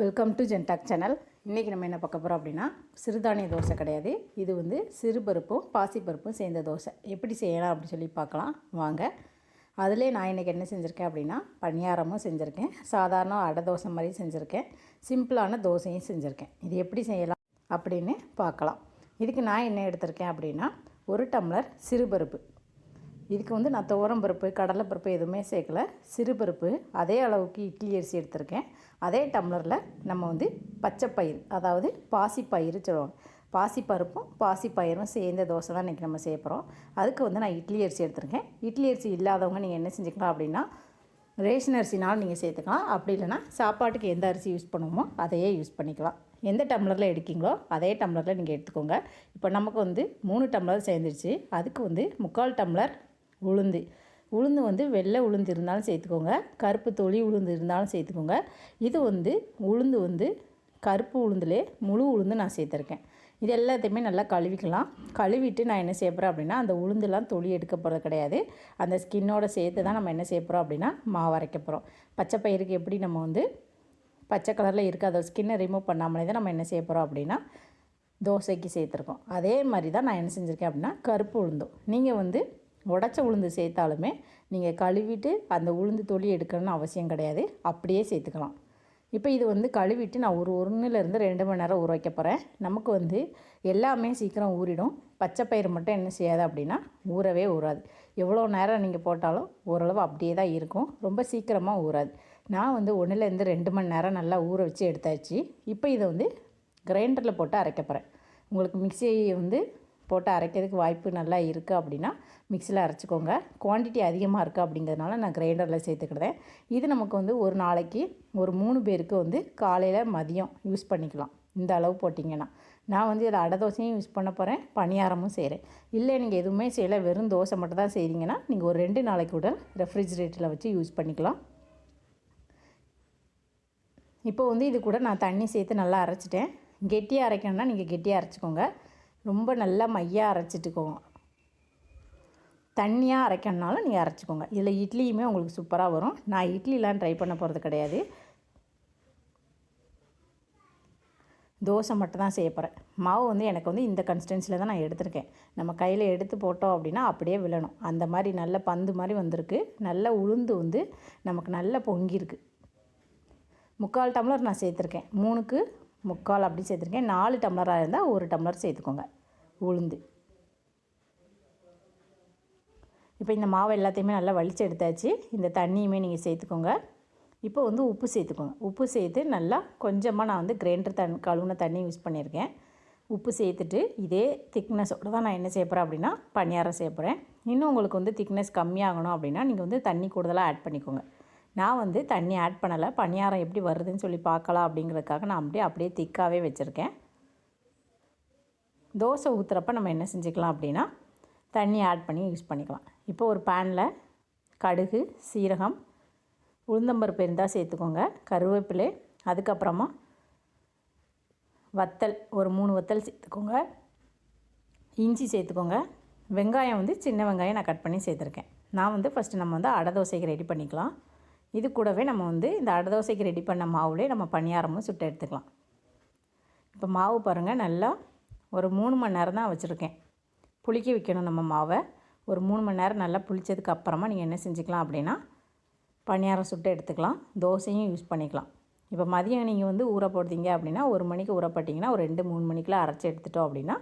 Welcome to ஜென்டாக் channel இன்றைக்கி நம்ம என்ன பார்க்க போகிறோம் அப்படின்னா சிறுதானிய தோசை கிடையாது. இது வந்து சிறுபருப்பும் பாசிப்பருப்பும் சேர்ந்த தோசை. எப்படி செய்யலாம் அப்படின்னு சொல்லி பார்க்கலாம். வாங்க. அதிலே நான் இன்றைக்கி என்ன செஞ்சுருக்கேன் அப்படின்னா பணியாரமும் செஞ்சுருக்கேன். சாதாரண அடை தோசை மாதிரி செஞ்சுருக்கேன். சிம்பிளான தோசையும் செஞ்சுருக்கேன். இது எப்படி செய்யலாம் அப்படின்னு பார்க்கலாம். இதுக்கு நான் என்ன எடுத்திருக்கேன் அப்படின்னா ஒரு டம்ளர் சிறுபருப்பு. இதுக்கு வந்து நான் துவரம் பருப்பு கடலைப்பருப்பு எதுவுமே சேர்க்கல. சிறுபருப்பு அதே அளவுக்கு இட்லி அரிசி எடுத்திருக்கேன். அதே டம்ளரில் நம்ம வந்து பச்சைப்பயிர் அதாவது பாசிப்பயிறு சொல்லுவாங்க. பாசிப்பருப்பும் பாசிப்பயிரும் சேர்ந்த தோசை தான் இன்றைக்கி நம்ம செய்ய போகிறோம் அதுக்கு வந்து நான் இட்லி அரிசி எடுத்திருக்கேன். இட்லி அரிசி இல்லாதவங்க நீங்கள் என்ன செஞ்சுக்கலாம் அப்படின்னா ரேஷன் அரிசினாலும் நீங்கள் சேர்த்துக்கலாம். அப்படி இல்லைன்னா சாப்பாட்டுக்கு எந்த அரிசி யூஸ் பண்ணுவோமோ அதையே யூஸ் பண்ணிக்கலாம். எந்த டம்ளரில் எடுக்கீங்களோ அதே டம்ளரில் நீங்கள் எடுத்துக்கோங்க. இப்போ நமக்கு வந்து மூணு டம்ளர் சேர்ந்துருச்சு. அதுக்கு வந்து முக்கால் டம்ளர் உளுந்து. உளுந்து வந்து வெள்ளை உளுந்து இருந்தாலும் சேர்த்துக்கோங்க. கருப்பு தொளி உளுந்து இருந்தாலும் சேர்த்துக்கோங்க. இது வந்து உளுந்து வந்து கருப்பு உளுந்துலே முழு உளுந்து நான் சேர்த்துருக்கேன். இது எல்லாத்தையுமே நல்லா கழுவிக்கலாம். கழுவிட்டு நான் என்ன செய்ய அப்படின்னா அந்த உளுந்துலாம் தொளி எடுக்க போகிறது கிடையாது. அந்த ஸ்கின்னோட சேர்த்து தான் நம்ம என்ன செய்ய அப்படின்னா மாவு அரைக்க போகிறோம் பச்சை பயிருக்கு எப்படி நம்ம வந்து பச்சை கலரில் இருக்க அதை ஸ்கின்னை ரிமூவ் பண்ணாமலே தான் நம்ம என்ன செய்ய அப்படின்னா தோசைக்கு சேர்த்துருக்கோம். அதே மாதிரி தான் நான் என்ன செஞ்சுருக்கேன் அப்படின்னா கருப்பு உளுந்தும். நீங்கள் வந்து உடச்ச உளுந்து சேர்த்தாலுமே நீங்கள் கழுவிட்டு அந்த உளுந்து தொளி எடுக்கணும்னு அவசியம் கிடையாது. அப்படியே சேர்த்துக்கலாம். இப்போ இது வந்து கழுவிட்டு நான் ஒரு ஒன்றுலேருந்து ரெண்டு மணி நேரம் ஊற வைக்க போகிறேன் நமக்கு வந்து எல்லாமே சீக்கிரம் ஊறிடும். பச்சை பயிர் மட்டும் என்ன செய்யாது அப்படின்னா ஊறவே ஊறாது. எவ்வளோ நேரம் நீங்கள் போட்டாலும் ஓரளவு அப்படியே தான் இருக்கும். ரொம்ப சீக்கிரமாக ஊறாது. நான் வந்து ஒன்றுலேருந்து ரெண்டு மணி நேரம் நல்லா ஊற வச்சு எடுத்தாச்சு. இப்போ இதை வந்து கிரைண்டரில் போட்டு அரைக்க போகிறேன் உங்களுக்கு மிக்சி வந்து போட்டு அரைக்கிறதுக்கு வாய்ப்பு நல்லா இருக்குது அப்படின்னா மிக்சியில் அரைச்சிக்கோங்க. குவான்டிட்டி அதிகமாக இருக்குது அப்படிங்கிறதுனால நான் கிரைண்டரில் சேர்த்துக்கிட்டேன் இது நமக்கு வந்து ஒரு நாளைக்கு ஒரு மூணு பேருக்கு வந்து காலையில் மதியம் யூஸ் பண்ணிக்கலாம். இந்த அளவு போட்டிங்கன்னா. நான் வந்து இதில் அடை தோசையும் யூஸ் பண்ண போகிறேன் பணியாரமும் செய்கிறேன் இல்லை நீங்கள் எதுவுமே செய்யலை வெறும் தோசை மட்டும் தான் செய்கிறீங்கன்னா நீங்கள் ஒரு ரெண்டு நாளைக்கு கூட ரெஃப்ரிஜிரேட்டரில் வச்சு யூஸ் பண்ணிக்கலாம். இப்போ வந்து இது கூட நான் தண்ணி சேர்த்து நல்லா அரைச்சிட்டேன். கெட்டியாக அரைக்கணும்னா நீங்கள் கெட்டியாக அரைச்சிக்கோங்க. ரொம்ப நல்லா மையாக அரைச்சிட்டுக்கோங்க. தண்ணியாக அரைக்கணுனாலும் நீங்கள் அரைச்சிக்கோங்க. இதில் இட்லியுமே உங்களுக்கு சூப்பராக வரும். நான் இட்லிலாம் ட்ரை பண்ண போகிறது கிடையாது. தோசை மட்டும் தான் செய்ய போகிறேன் மாவு வந்து எனக்கு வந்து இந்த கன்சிஸ்டன்சியில் தான் நான் எடுத்திருக்கேன். நம்ம கையில் எடுத்து போட்டோம் அப்படின்னா அப்படியே விழணும். அந்த மாதிரி நல்ல பந்து மாதிரி வந்திருக்கு. நல்ல உளுந்து வந்து நமக்கு நல்ல பொங்கியிருக்கு முக்கால் டம்ளர் நான் சேர்த்துருக்கேன். மூணுக்கு முக்கால் அப்படி சேர்த்துருக்கேன். நாலு டம்ளராக இருந்தால் ஒரு டம்ளர் சேர்த்துக்கோங்க. உளுந்து. இப்போ இந்த மாவு எல்லாத்தையுமே நல்லா வலிச்சு எடுத்தாச்சு. இந்த தண்ணியுமே நீங்கள் சேர்த்துக்கோங்க. இப்போ வந்து உப்பு சேர்த்துக்கோங்க. உப்பு சேர்த்து நல்லா கொஞ்சமாக நான் வந்து கிரைண்டர் தண் கழுவுன தண்ணி யூஸ் பண்ணியிருக்கேன். உப்பு சேர்த்துட்டு இதே திக்னஸோடு தான் நான் என்ன செய்ய அப்படின்னா பணியாரம் செய்ய போகிறேன் இன்னும் உங்களுக்கு வந்து திக்னஸ் கம்மியாகணும் அப்படின்னா நீங்கள் வந்து தண்ணி கூடுதலாக ஆட் பண்ணிக்கோங்க. நான் வந்து தண்ணி ஆட் பண்ணலை. பணியாரம் எப்படி வருதுன்னு சொல்லி பார்க்கலாம் அப்படிங்கிறதுக்காக நான் அப்படியே அப்படியே திக்காகவே வச்சுருக்கேன். தோசை ஊற்றுறப்ப நம்ம என்ன செஞ்சுக்கலாம் அப்படின்னா தண்ணி ஆட் பண்ணி யூஸ் பண்ணிக்கலாம். இப்போ ஒரு பேனில் கடுகு சீரகம் உளுந்தம்பருப்பு இருந்தால் சேர்த்துக்கோங்க கருவேப்பிலை அதுக்கப்புறமா வத்தல் ஒரு மூணு வத்தல் சேர்த்துக்கோங்க. இஞ்சி சேர்த்துக்கோங்க. வெங்காயம் வந்து சின்ன வெங்காயம் நான் கட் பண்ணி சேர்த்துருக்கேன். நான் வந்து ஃபஸ்ட்டு நம்ம வந்து அடை தோசைக்கு ரெடி பண்ணிக்கலாம். இது கூடவே நம்ம வந்து இந்த அடை தோசைக்கு ரெடி பண்ண மாவுலேயே நம்ம பணியாரமும் சுட்டு எடுத்துக்கலாம். இப்போ மாவு பாருங்கள் நல்லா ஒரு மூணு மணி நேரம் தான் வச்சுருக்கேன். புளிக்க வைக்கணும் நம்ம மாவை. ஒரு மூணு மணி நேரம் நல்லா புளித்ததுக்கு அப்புறமா நீங்கள் என்ன செஞ்சுக்கலாம் அப்படின்னா பணியாரம் சுட்டு எடுத்துக்கலாம். தோசையும் யூஸ் பண்ணிக்கலாம். இப்போ மதியம் நீங்கள் வந்து ஊற போடுறீங்க அப்படின்னா ஒரு மணிக்கு ஊற போட்டிங்கன்னா ஒரு ரெண்டு மூணு மணிக்கெலாம் அரைச்சி எடுத்துட்டோம் அப்படின்னா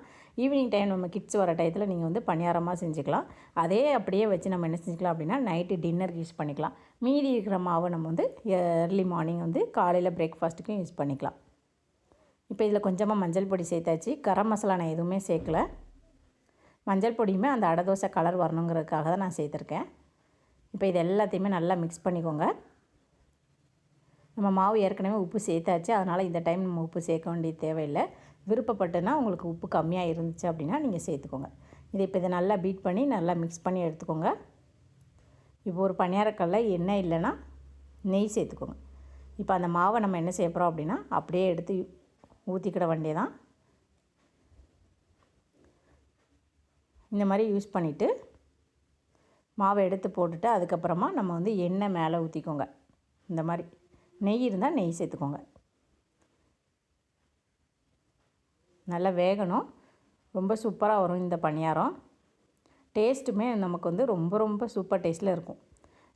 ஈவினிங் டைம் நம்ம கிட்ஸ் வர டயத்தில் நீங்கள் வந்து பணியாரமாக செஞ்சுக்கலாம். அதே அப்படியே வச்சு நம்ம என்ன செஞ்சுக்கலாம் அப்படின்னா நைட்டு டின்னருக்கு யூஸ் பண்ணிக்கலாம். மீதி இருக்கிற மாவை நம்ம வந்து ஏர்லி மார்னிங் வந்து காலையில் பிரேக்ஃபாஸ்ட்டுக்கும் யூஸ் பண்ணிக்கலாம். இப்போ இதில் கொஞ்சமாக மஞ்சள் பொடி சேர்த்தாச்சு. கரம் மசாலா நான் எதுவுமே சேர்க்கல. மஞ்சள் பொடியுமே அந்த அடை தோசை கலர் வரணுங்கிறதுக்காக தான் நான் சேர்த்துருக்கேன். இப்போ இது எல்லாத்தையுமே நல்லா மிக்ஸ் பண்ணிக்கோங்க. நம்ம மாவு ஏற்கனவே உப்பு சேர்த்தாச்சு. அதனால் இந்த டைம் நம்ம உப்பு சேர்க்க வேண்டிய தேவையில்லை. விருப்பப்பட்டுனா உங்களுக்கு உப்பு கம்மியாக இருந்துச்சு அப்படின்னா நீங்கள் சேர்த்துக்கோங்க. இதை இப்போ இதை நல்லா பீட் பண்ணி நல்லா மிக்ஸ் பண்ணி எடுத்துக்கோங்க. இப்போ ஒரு பணியாரக்கல்ல எண்ணெய் இல்லைன்னா நெய் சேர்த்துக்கோங்க. இப்போ அந்த மாவை நம்ம என்ன செய்ய போகிறோம் அப்படின்னா அப்படியே எடுத்து ஊற்றிக்கிட வேண்டியதான் இந்த மாதிரி யூஸ் பண்ணிவிட்டு மாவை எடுத்து போட்டுட்டு அதுக்கப்புறமா நம்ம வந்து எண்ணெய் மேலே ஊற்றிக்கோங்க இந்த மாதிரி நெய் இருந்தால் நெய் சேர்த்துக்கோங்க. நல்லா வேகணும். ரொம்ப சூப்பராக வரும் இந்த பணியாரம். டேஸ்ட்டுமே நமக்கு வந்து ரொம்ப ரொம்ப சூப்பர் டேஸ்ட்டில் இருக்கும்.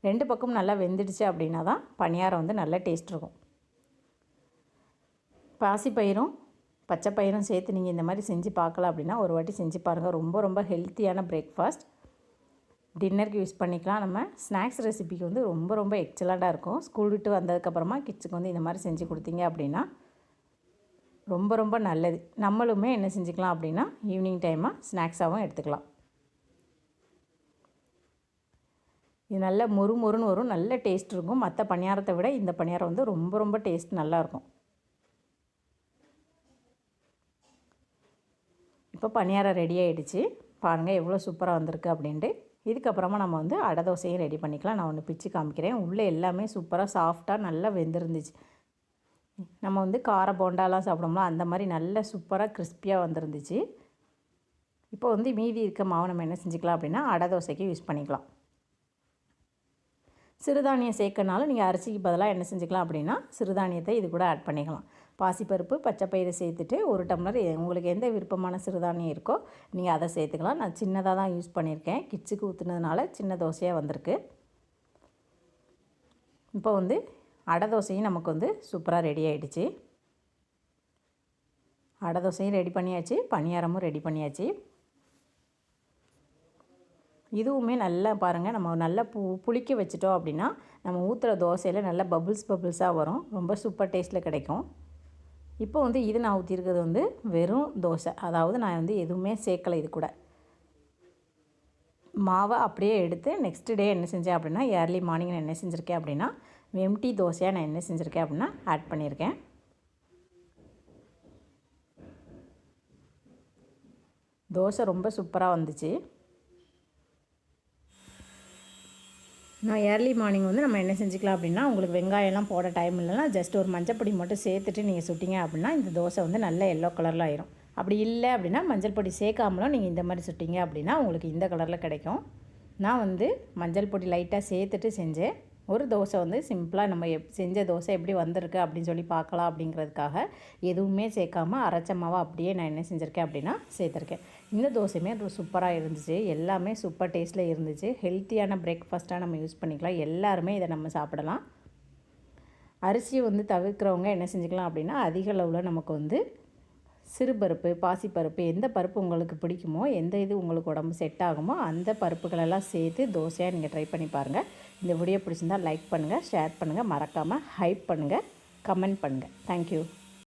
ரெண்டு பக்கமும் நல்லா வெந்துடுச்சு அப்படின்னா தான் பணியாரம் வந்து நல்ல டேஸ்ட் இருக்கும். பாசிப்பயிரும் பச்சை பயிரும் சேர்த்து நீங்கள் இந்த மாதிரி செஞ்சு பார்க்கலாம் அப்படின்னா ஒரு வாட்டி செஞ்சு பாருங்கள் ரொம்ப ரொம்ப ஹெல்த்தியான பிரேக்ஃபாஸ்ட் டின்னருக்கு யூஸ் பண்ணிக்கலாம். நம்ம ஸ்நாக்ஸ் ரெசிபிக்கு வந்து ரொம்ப ரொம்ப எக்ஸலண்ட்டாக இருக்கும். ஸ்கூல் விட்டு வந்ததுக்கப்புறமா கிட்ஸுக்கு வந்து இந்த மாதிரி செஞ்சு கொடுத்தீங்க அப்படின்னா ரொம்ப ரொம்ப நல்லது. நம்மளுமே என்ன செஞ்சுக்கலாம் அப்படின்னா ஈவினிங் டைமாக ஸ்நாக்ஸாகவும் எடுத்துக்கலாம். இது நல்ல மொறு மொறுன்னு வரும். நல்ல டேஸ்ட் இருக்கும். மற்ற பணியாரத்தை விட இந்த பணியாரம் வந்து ரொம்ப ரொம்ப டேஸ்ட் நல்லாயிருக்கும் இப்போ பணியாரம் ரெடி ஆகிடுச்சு பாருங்கள் எவ்வளோ சூப்பராக வந்திருக்கு அப்படின்ட்டு. இதுக்கப்புறமா நம்ம வந்து அடை தோசையும் ரெடி பண்ணிக்கலாம். நான் ஒன்று பிச்சு காமிக்கிறேன். உள்ளே எல்லாமே சூப்பராக சாஃப்டாக நல்லா வெந்திருந்துச்சு. நம்ம வந்து கார போண்டாலாம் சாப்பிடும்ல அந்த மாதிரி நல்ல சூப்பராக கிறிஸ்பியாக வந்துருந்துச்சு. இப்போ வந்து மீதி இருக்க மாவு நம்ம என்ன செஞ்சுக்கலாம் அப்படின்னா அடை தோசைக்கு யூஸ் பண்ணிக்கலாம். சிறுதானியம் சேர்க்கனாலும் நீங்கள் அரிசிக்கு பதிலாக என்ன செஞ்சுக்கலாம் அப்படின்னா சிறுதானியத்தை இது கூட ஆட் பண்ணிக்கலாம். பாசிப்பருப்பு பச்சைப்பயிறு சேர்த்துட்டு ஒரு டம்ளர் உங்களுக்கு எந்த விருப்பமான சிறுதானியம் இருக்கோ நீங்கள் அதை சேர்த்துக்கலாம். நான் சின்னதாக தான் யூஸ் பண்ணியிருக்கேன். கிட்ஸுக்கு ஊற்றுனதுனால சின்ன தோசையாக வந்திருக்கு. இப்போ வந்து அடை தோசையும் நமக்கு வந்து சூப்பராக ரெடி ஆகிடுச்சு அடை தோசையும் ரெடி பண்ணியாச்சு. பணியாரமும் ரெடி பண்ணியாச்சு. இதுவுமே நல்லா பாருங்கள் நம்ம நல்லா பு புளிக்க வச்சிட்டோம் அப்படின்னா நம்ம ஊற்றுற தோசையில் நல்லா பபுள்ஸ் பபுள்ஸாக வரும். ரொம்ப சூப்பர் டேஸ்ட்டில் கிடைக்கும். இப்போ வந்து இது நான் ஊற்றிருக்கிறது வந்து வெறும் தோசை. அதாவது நான் வந்து எதுவுமே சேர்க்கலை இது கூட. மாவை அப்படியே எடுத்து நெக்ஸ்ட் டே என்ன செஞ்சேன் அப்படின்னா ஏர்லி மார்னிங் நான் என்ன செஞ்சுருக்கேன் அப்படின்னா எம்டி தோசையாக நான் என்ன செஞ்சுருக்கேன் அப்படின்னா ஆட் பண்ணியிருக்கேன். தோசை ரொம்ப சூப்பராக வந்துச்சு. நான் ஏர்லி மார்னிங் வந்து நம்ம என்ன செஞ்சுக்கலாம் அப்படின்னா உங்களுக்கு வெங்காயம்லாம் போட டைம் இல்லைன்னா ஜஸ்ட் ஒரு மஞ்சப்பொடி மட்டும் சேர்த்துட்டு நீங்கள் சுட்டிங்க அப்படின்னா இந்த தோசை வந்து நல்ல எல்லோ கலரில் ஆயிரும். அப்படி இல்லை அப்படின்னா மஞ்சள் பொடி சேர்க்காமலும் நீங்கள் இந்த மாதிரி சுட்டிங்க அப்படின்னா உங்களுக்கு இந்த கலரில் கிடைக்கும். நான் வந்து மஞ்சள் பொடி லைட்டாக சேர்த்துட்டு செஞ்சேன் ஒரு தோசை வந்து சிம்பிளாக நம்ம எப் செஞ்ச தோசை எப்படி வந்திருக்கு அப்படின்னு சொல்லி பார்க்கலாம் அப்படிங்கிறதுக்காக எதுவுமே சேர்க்காம அரைச்ச மாவை அப்படியே நான் என்ன செஞ்சுருக்கேன் அப்படின்னா சேர்த்துருக்கேன். இந்த தோசையுமே சூப்பராக இருந்துச்சு. எல்லாமே சூப்பர் டேஸ்ட்டில் இருந்துச்சு. ஹெல்த்தியான பிரேக்ஃபாஸ்ட்டாக நம்ம யூஸ் பண்ணிக்கலாம். எல்லாருமே இதை நம்ம சாப்பிடலாம். அரிசியை வந்து தவிர்க்கிறவங்க என்ன செஞ்சுக்கலாம் அப்படின்னா அதிக அளவில் நமக்கு வந்து சிறுபருப்பு பாசிப்பருப்பு எந்த பருப்பு உங்களுக்கு பிடிக்குமோ எந்த இது உங்களுக்கு உடம்பு செட் ஆகுமோ அந்த பருப்புகளெல்லாம் சேர்த்து தோசையாக நீங்கள் ட்ரை பண்ணி பாருங்கள் இந்த வீடியோ பிடிச்சிருந்தால் லைக் பண்ணுங்கள் ஷேர் பண்ணுங்கள் மறக்காமல் ஹைப் பண்ணுங்கள் கமெண்ட் பண்ணுங்கள் தேங்க்யூ